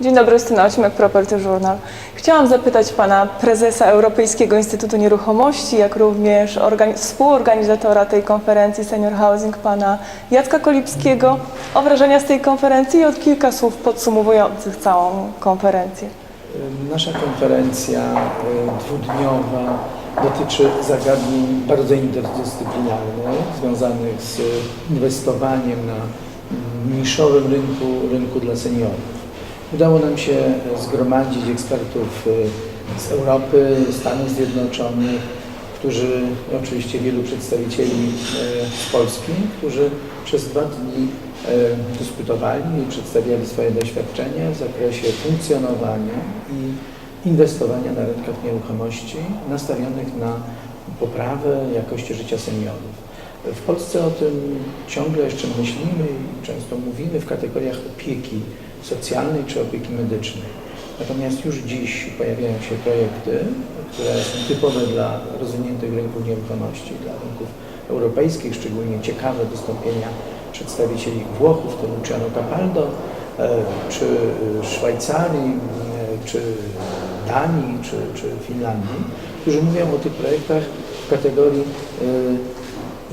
Dzień dobry, Justyna Ocimek, Property Journal. Chciałam zapytać pana prezesa Europejskiego Instytutu Nieruchomości, jak również organi- współorganizatora tej konferencji Senior Housing, pana Jacka Kolipskiego, o wrażenia z tej konferencji i od kilka słów podsumowujących całą konferencję. Nasza konferencja y, dwudniowa dotyczy zagadnień bardzo interdyscyplinarnych, związanych z inwestowaniem na mm, niszowym rynku, rynku dla seniorów. Udało nam się zgromadzić ekspertów y, z Europy, Stanów Zjednoczonych, którzy, oczywiście wielu przedstawicieli y, z Polski, którzy przez dwa dni e, dyskutowali i przedstawiali swoje doświadczenia w zakresie funkcjonowania i inwestowania na rynkach nieruchomości nastawionych na poprawę jakości życia seniorów. W Polsce o tym ciągle jeszcze myślimy i często mówimy w kategoriach opieki socjalnej czy opieki medycznej. Natomiast już dziś pojawiają się projekty, które są typowe dla rozwiniętych rynków nieruchomości, dla rynków europejskich, szczególnie ciekawe wystąpienia przedstawicieli Włochów, tym Luciano Capaldo, e, czy Szwajcarii, e, czy Danii, czy, czy Finlandii, którzy mówią o tych projektach w kategorii e,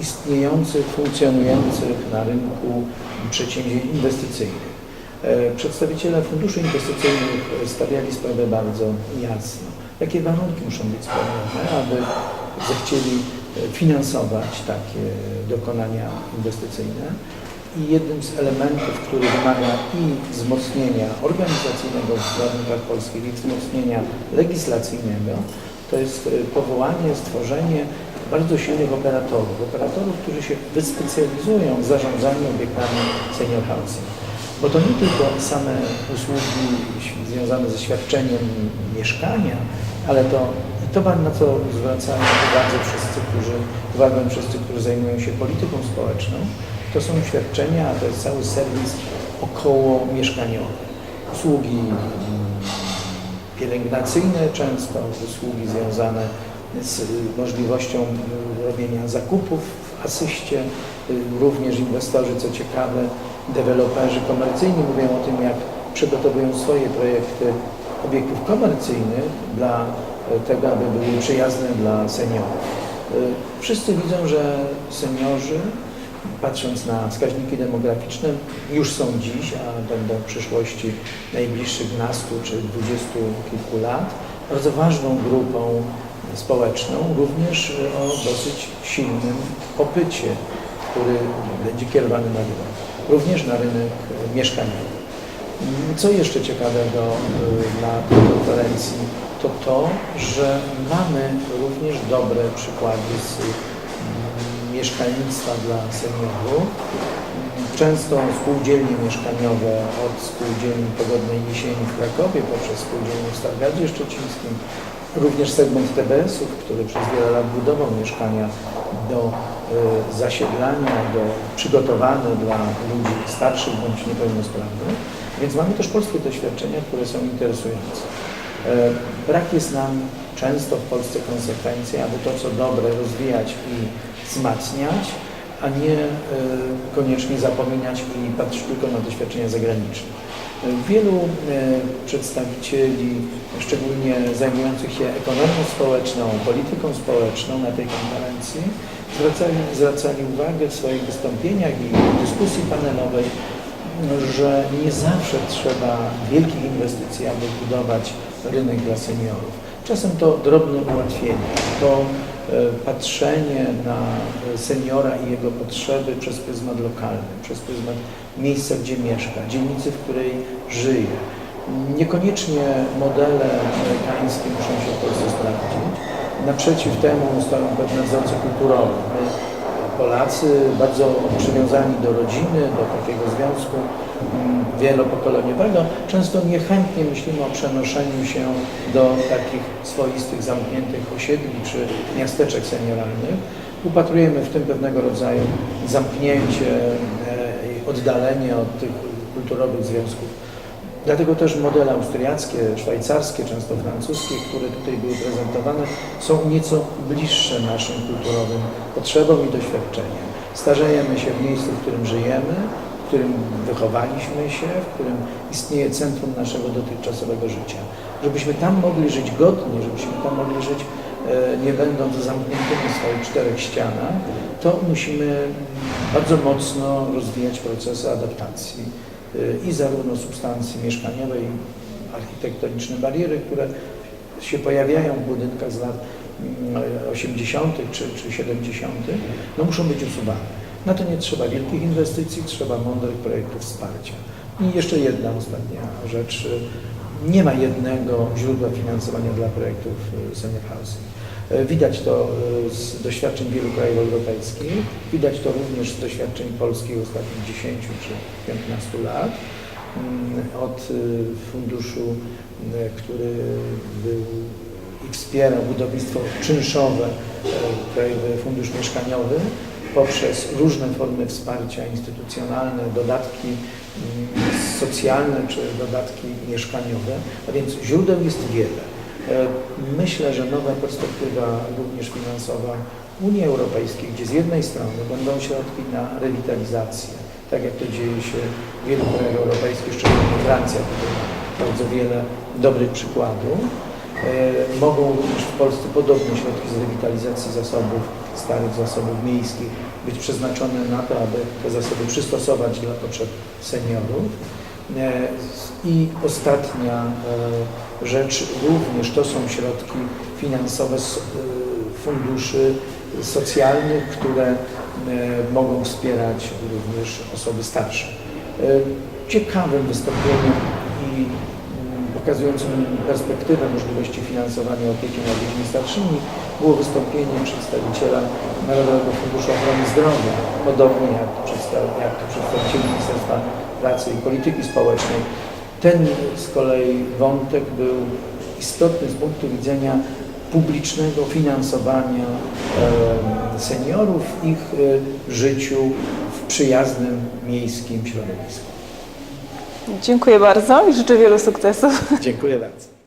istniejących, funkcjonujących na rynku przedsięwzięć inwestycyjnych. E, Przedstawiciele funduszy inwestycyjnych stawiali sprawę bardzo jasno. Jakie warunki muszą być spełnione, aby zechcieli e, finansować takie dokonania inwestycyjne. I jednym z elementów, który wymaga i wzmocnienia organizacyjnego w warunkach polskich, i wzmocnienia legislacyjnego, to jest e, powołanie, stworzenie bardzo silnych operatorów. Operatorów, którzy się wyspecjalizują w zarządzaniu obiektami senior housing. Bo to nie tylko same usługi związane ze świadczeniem mieszkania, ale to to, na co zwracają uwagę wszyscy, którzy, uwagę wszyscy, którzy zajmują się polityką społeczną, to są świadczenia, to jest cały serwis około mieszkaniowy. Usługi mm, pielęgnacyjne często, usługi związane z y, możliwością y, robienia zakupów w asyście, y, również inwestorzy, co ciekawe, deweloperzy komercyjni mówią o tym, jak przygotowują swoje projekty obiektów komercyjnych dla e, tego, aby były przyjazne dla seniorów. E, Wszyscy widzą, że seniorzy, patrząc na wskaźniki demograficzne, już są dziś, a będą w przyszłości najbliższych nastu czy dwudziestu kilku lat, bardzo ważną grupą społeczną, również o dosyć silnym popycie, który będzie kierowany na rynek, również na rynek e, mieszkaniowy. Co jeszcze ciekawego y, na tej konferencji, to to, że mamy również dobre przykłady z mm, mieszkalnictwa dla seniorów. Często spółdzielnie mieszkaniowe od spółdzielni Pogodnej Jesieni w Krakowie poprzez spółdzielnię w Stargardzie Szczecińskim, również segment TBS-ów, który przez wiele lat budował mieszkania do y, zasiedlania, do przygotowane dla ludzi starszych bądź niepełnosprawnych. Więc mamy też polskie doświadczenia, które są interesujące. E, Brak jest nam często w Polsce konsekwencji, aby to, co dobre, rozwijać i wzmacniać, a nie e, koniecznie zapominać i patrzeć tylko na doświadczenia zagraniczne. Wielu e, przedstawicieli, szczególnie zajmujących się ekonomią społeczną, polityką społeczną na tej konferencji, zwracali, zwracali uwagę w swoich wystąpieniach i dyskusji panelowej, że nie zawsze trzeba wielkich inwestycji, aby budować rynek dla seniorów. Czasem to drobne ułatwienie, to patrzenie na seniora i jego potrzeby przez pryzmat lokalny, przez pryzmat miejsca, gdzie mieszka, dzielnicy, w której żyje. Niekoniecznie modele amerykańskie muszą się w Polsce sprawdzić. Naprzeciw temu stoją pewne wzorce kulturowe. My, Polacy bardzo przywiązani do rodziny, do takiego związku wielopokoleniowego, często niechętnie myślimy o przenoszeniu się do takich swoistych, zamkniętych osiedli czy miasteczek senioralnych. Upatrujemy w tym pewnego rodzaju zamknięcie e, i oddalenie od tych kulturowych związków. Dlatego też modele austriackie, szwajcarskie, często francuskie, które tutaj były prezentowane, są nieco bliższe naszym kulturowym potrzebom i doświadczeniom. Starzejemy się w miejscu, w którym żyjemy, którym wychowaliśmy się, w którym istnieje centrum naszego dotychczasowego życia. Żebyśmy tam mogli żyć godnie, żebyśmy tam mogli żyć e, nie będąc zamkniętymi w swoich czterech ścianach, to musimy bardzo mocno rozwijać procesy adaptacji e, i zarówno substancji mieszkaniowej, architektoniczne bariery, które się pojawiają w budynkach z lat mm, 80. czy, czy 70., no muszą być usuwane. Na to nie trzeba wielkich inwestycji, trzeba mądrych projektów wsparcia. I jeszcze jedna ostatnia rzecz. Nie ma jednego źródła finansowania dla projektów y, senior housing. Y, Widać to y, z doświadczeń wielu krajów europejskich, widać to również z doświadczeń polskich ostatnich 10 czy 15 lat. Mm, Od y, funduszu, który był i wspierał budownictwo czynszowe, y, Krajowy Fundusz Mieszkaniowy, poprzez różne formy wsparcia instytucjonalne, dodatki mm, socjalne czy dodatki mieszkaniowe, a więc źródeł jest wiele. E, Myślę, że nowa perspektywa również finansowa Unii Europejskiej, gdzie z jednej strony będą środki na rewitalizację, tak jak to dzieje się w wielu krajach europejskich, szczególnie Francja, tutaj ma bardzo wiele dobrych przykładów. E, Mogą również w Polsce podobne środki z rewitalizacji zasobów, starych zasobów miejskich być przeznaczone na to, aby te zasoby przystosować dla potrzeb seniorów. E, I ostatnia e, rzecz, również to są środki finansowe z e, funduszy socjalnych, które mogą wspierać również osoby starsze. Ciekawym wystąpieniem i mm, pokazującym perspektywę możliwości finansowania opieki nad ludźmi starszymi było wystąpienie przedstawiciela Narodowego Funduszu Ochrony Zdrowia, podobnie jak to, jak to przedstawiciel Ministerstwa Pracy i Polityki Społecznej. Ten z kolei wątek był istotny z punktu widzenia publicznego finansowania em, seniorów w ich e, życiu w przyjaznym miejskim środowisku. Dziękuję bardzo i życzę wielu sukcesów. Dziękuję bardzo.